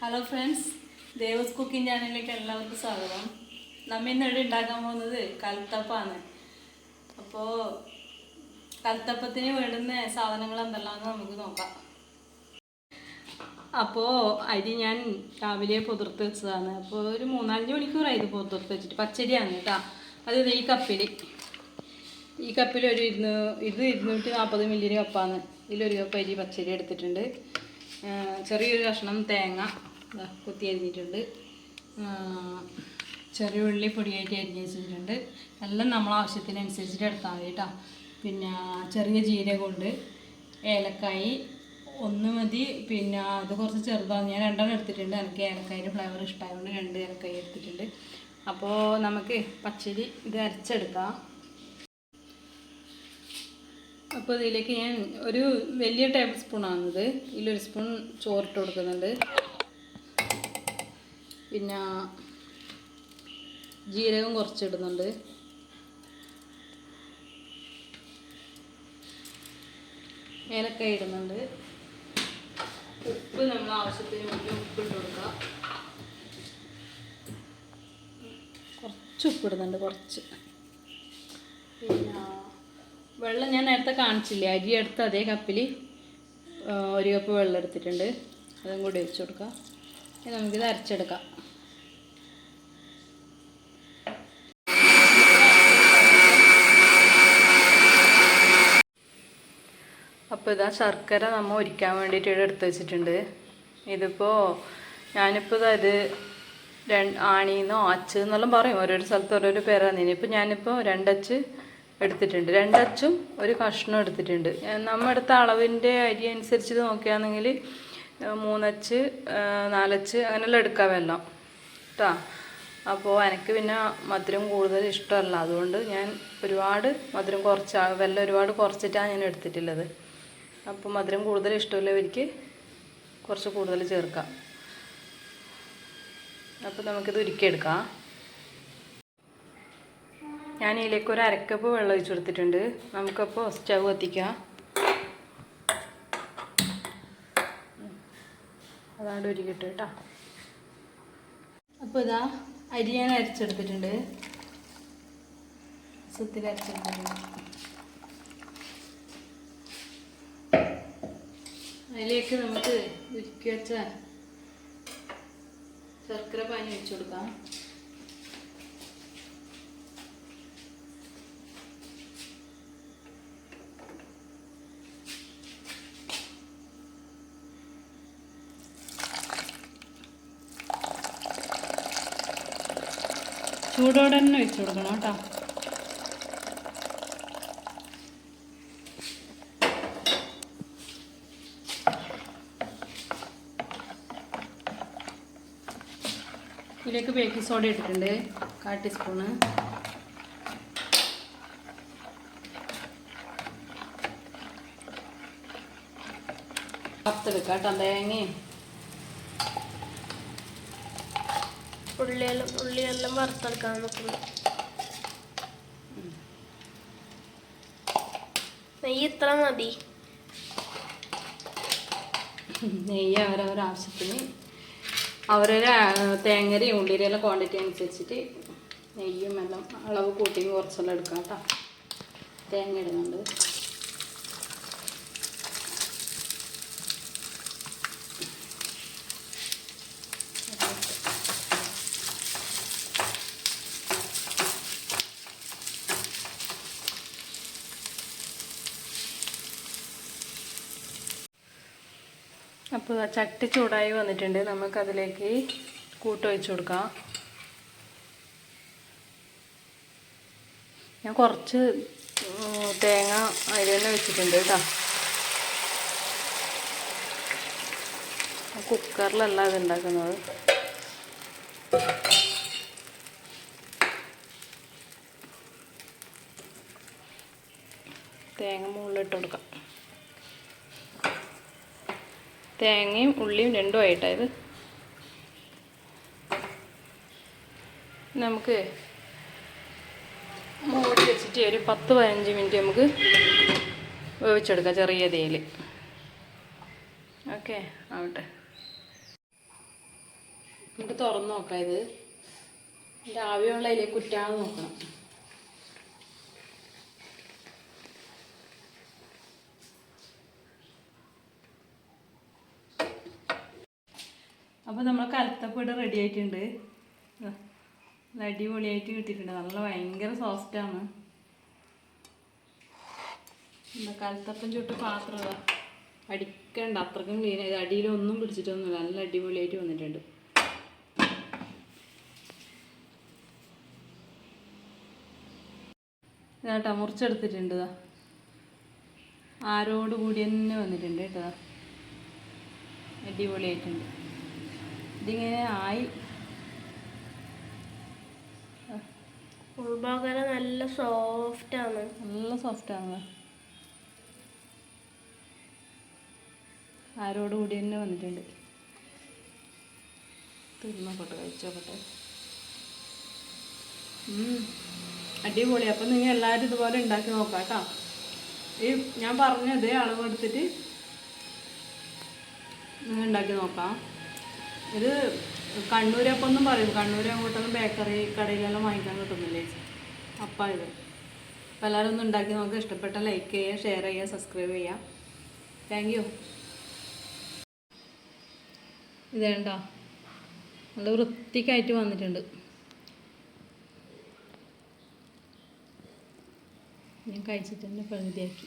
Hello friends Devas cooking ചാനലിലേക്ക് എല്ലാവർക്കും സ്വാഗതം. നമ്മ ഇന്ന് ഇവിടെ ഉണ്ടാക്കാൻ പോകുന്നത്? കൽത്തപ്പാണ്. അപ്പോൾ കൽത്തപ്പത്തിന് വേണ്ടുന്ന സാധനങ്ങൾ എന്തെല്ലാമെന്ന് നമുക്ക് നോക്കാം. അപ്പോൾ അരി ഞാൻ രാവിലെ പുതിർത്ത് വെച്ചതാണ്. അപ്പോൾ ഒരു മൂന്നാലഞ്ച് മണിക്കൂറായി ഇത് പുതിർത്ത് വെച്ചിട്ട്. പച്ചരിയാണ് കേട്ടോ. അത് ഈ കപ്പിൽ ഈ കപ്പിൽ ഒരു ഇരുന്നൂ ഇത് ഇരുന്നൂറ്റി നാൽപ്പത് മില്ലിന് കപ്പാണ്. ഇതിലൊരു കപ്പ് അരി പച്ചരി എടുത്തിട്ടുണ്ട്. ചെറിയൊരു കഷ്ണം തേങ്ങ കുത്തി അരിഞ്ഞിട്ടുണ്ട്. ചെറിയ ഉള്ളി പൊടിയായിട്ട് അരിഞ്ഞ് വെച്ചിട്ടുണ്ട്. എല്ലാം നമ്മൾ ആവശ്യത്തിനനുസരിച്ചിട്ട് എടുത്താൽ മതി കേട്ടോ. പിന്നെ ചെറിയ ജീരകമുണ്ട് ഏലക്കായി. ഒന്ന് മതി പിന്നെ അത് കുറച്ച് ചെറുതാണ് ഞാൻ രണ്ടെണ്ണം എടുത്തിട്ടുണ്ട്. എനിക്ക് ഏലക്കായിന്റെ ഫ്ലേവർ ഇഷ്ടമായതുകൊണ്ട് രണ്ട് ഏലക്കായി എടുത്തിട്ടുണ്ട്. അപ്പോൾ നമുക്ക് പച്ചരി ഇത് അരച്ചെടുക്കാം. അപ്പോൾ ഇതിലേക്ക് ഞാൻ ഒരു വലിയ ടേബിൾ സ്പൂൺ സ്പൂണാണിത് ഇതിലൊരു സ്പൂൺ ചോറിട്ട് കൊടുക്കുന്നുണ്ട്. പിന്നെ ജീരകം കുറച്ചിടുന്നുണ്ട്. ഏലക്കായ ഇടുന്നുണ്ട്. ഉപ്പ് നമ്മൾ ആവശ്യത്തിന് വേണ്ടി ഉപ്പിട്ട് കൊടുക്കുക. കുറച്ച് ഉപ്പിടുന്നുണ്ട് കുറച്ച്. പിന്നെ വെള്ളം ഞാൻ നേരത്തെ കാണിച്ചില്ലേ? അരി എടുത്ത് അതേ കപ്പിൽ ഒരു കപ്പ് വെള്ളം എടുത്തിട്ടുണ്ട്. അതും കൂടി ഒഴിച്ചു കൊടുക്കാം. നമുക്കിത് അരച്ചെടുക്കാം. അപ്പോൾ ഇതാ ശർക്കര നമ്മൾ ഒരിക്കാൻ വേണ്ടിയിട്ട് ഇവിടെ എടുത്ത് വെച്ചിട്ടുണ്ട്. ഇതിപ്പോൾ ഞാനിപ്പോൾ ഇത് രണ്ട് ആണീന്നോ അച്ച് എന്നെല്ലാം പറയും. ഓരോരോ സ്ഥലത്ത് ഓരോരോ പേരാണ് ഇനിയിപ്പോൾ ഞാനിപ്പോൾ രണ്ടച്ച് എടുത്തിട്ടുണ്ട്. രണ്ടച്ചും ഒരു കഷ്ണം എടുത്തിട്ടുണ്ട്. നമ്മൾ നമ്മ എടുത്ത അളവിന്റെ അരി അനുസരിച്ച് നോക്കുകയാണെങ്കിൽ മൂന്നച്ച് നാലച്ച് അങ്ങനെയെല്ലാം എടുക്കാം വെള്ളം കേട്ടോ അപ്പോൾ എനിക്ക് പിന്നെ മധുരം കൂടുതൽ ഇഷ്ടമല്ല. അതുകൊണ്ട് ഞാൻ ഒരുപാട് മധുരം കുറച്ച് വെള്ളം ഒരുപാട് കുറച്ചിട്ടാണ് ഞാൻ എടുത്തിട്ടുള്ളത്. അപ്പോൾ മധുരം കൂടുതൽ ഇഷ്ടമുള്ളവർക്ക് കുറച്ച് കൂടുതൽ ചേർക്കാം. അപ്പോൾ നമുക്കിത് ഉരുക്കിയെടുക്കാം. ഞാൻ ഇതിലേക്ക് ഒരു അരക്കപ്പ് വെള്ളം ഒഴിച്ചു കൊടുത്തിട്ടുണ്ട്. നമുക്കപ്പോൾ സ്റ്റവ് കത്തിക്കാം. അതാണ്ട് കിട്ടും കേട്ടോ. അപ്പോൾ ഇതാ അരി ഞാൻ അരച്ചെടുത്തിട്ടുണ്ട്. സുത്തിൽ അരച്ചെടുത്തിട്ടുണ്ട്. അതിലേക്ക് നമുക്ക് ഉരുക്കി വെച്ച ശർക്കര പാനി വെച്ചു കൊടുക്കാം. ചൂടോടെ തന്നെ വെച്ച് കൊടുക്കണം കേട്ടോ. ഇതിലേക്ക് ബേക്കിംഗ് സോഡ ഇട്ടിട്ടുണ്ട്. കാൽ ടീസ്പൂണ് വറുത്തെടുക്കാം കേട്ടോ തേങ്ങയും. ഉള്ളിയെല്ലാം ഉള്ളിയെല്ലാം വറുത്തെടുക്കാൻ നോക്കുന്നു. നെയ്യ് ഇത്ര മതി. നെയ്യ് അവരവരുടെ ആവശ്യത്തിന് അവരവരെ തേങ്ങരയും ഉള്ളിരെല്ലാം ക്വാണ്ടിറ്റി അനുസരിച്ചിട്ട് നെയ്യും എല്ലാം അളവ് കൂട്ടിയും കുറച്ചെല്ലാം എടുക്കാം കേട്ടോ. തേങ്ങ ഇടുന്നുണ്ട്. അപ്പോൾ ചട്ടി ചൂടായി വന്നിട്ടുണ്ട്. നമുക്കതിലേക്ക് കൂട്ടൊഴിച്ച് കൊടുക്കാം. ഞാൻ കുറച്ച് തേങ്ങ അതിൽ തന്നെ വെച്ചിട്ടുണ്ട് കേട്ടോ. കുക്കറിലല്ല അത് ഉണ്ടാക്കുന്നത്. തേങ്ങ മുകളിലിട്ട് കൊടുക്കാം. തേങ്ങയും ഉള്ളിയും രണ്ടും ആയിട്ടായത്. നമുക്ക് മൂടി വെച്ചിട്ട് ഒരു പത്ത് പതിനഞ്ച് മിനിറ്റ് നമുക്ക് വേവിച്ചെടുക്കാം ചെറിയ തീയിൽ ഓക്കെ ആവട്ടെ. നമുക്ക് തുറന്ന് നോക്കാം ഇത്. എന്റെ ആവിയുള്ള അതിലേക്ക് കുറ്റാതെ നോക്കണം. അപ്പോൾ നമ്മൾ കലത്തപ്പൊടി റെഡി ആയിട്ടുണ്ട്. അടിപൊളിയായിട്ട് കിട്ടിയിട്ടുണ്ട്. നല്ല ഭയങ്കര സോഫ്റ്റാണ് എന്താ കലത്തപ്പം ചുട്ട് പാത്രം. അടിക്കണ്ട അത്രക്കും ക്ലീൻ ആയത് അടിയിലൊന്നും പിടിച്ചിട്ടൊന്നുമില്ല. നല്ല അടിപൊളിയായിട്ട് വന്നിട്ടുണ്ട്. ഇതാട്ടാ മുറിച്ചെടുത്തിട്ടുണ്ട്. ഇതാ ആരോട് കൂടി തന്നെ വന്നിട്ടുണ്ട് കേട്ടോ. അടിപൊളിയായിട്ടുണ്ട്. ഇതിങ്ങനെ ആയി. ഉൾഭാഗം നല്ല സോഫ്റ്റ് ആണ്. നല്ല സോഫ്റ്റാണ് ആരോട് കൂടി തന്നെ വന്നിട്ടുണ്ട്. തിന്നോട്ടെ കഴിച്ചോട്ടെ അടിപൊളി. അപ്പം നിങ്ങൾ എല്ലാവരും ഇതുപോലെ ഉണ്ടാക്കി നോക്കാം കേട്ടോ. ഈ ഞാൻ പറഞ്ഞത് അളവ് എടുത്തിട്ട് നിങ്ങൾ ഉണ്ടാക്കി നോക്കാം. ഇത് കണ്ണൂരപ്പം എന്നും പറയും. കണ്ണൂർ അങ്ങോട്ടൊന്നും ബേക്കറി കടയിലെല്ലാം വാങ്ങിക്കാൻ കിട്ടുന്നില്ലേ? അപ്പം ഇത്. അപ്പോൾ എല്ലാവരും ഒന്ന് ഉണ്ടാക്കി നമുക്ക് ഇഷ്ടപ്പെട്ട ലൈക്ക് ചെയ്യുക ഷെയർ ചെയ്യുക സബ്സ്ക്രൈബ് ചെയ്യുക. താങ്ക് യു ഇതേണ്ടോ നല്ല വൃത്തിക്കായിട്ട് വന്നിട്ടുണ്ട്. ഞാൻ കഴിച്ചിട്ടുണ്ട് തന്നെ പകുതിയാക്കി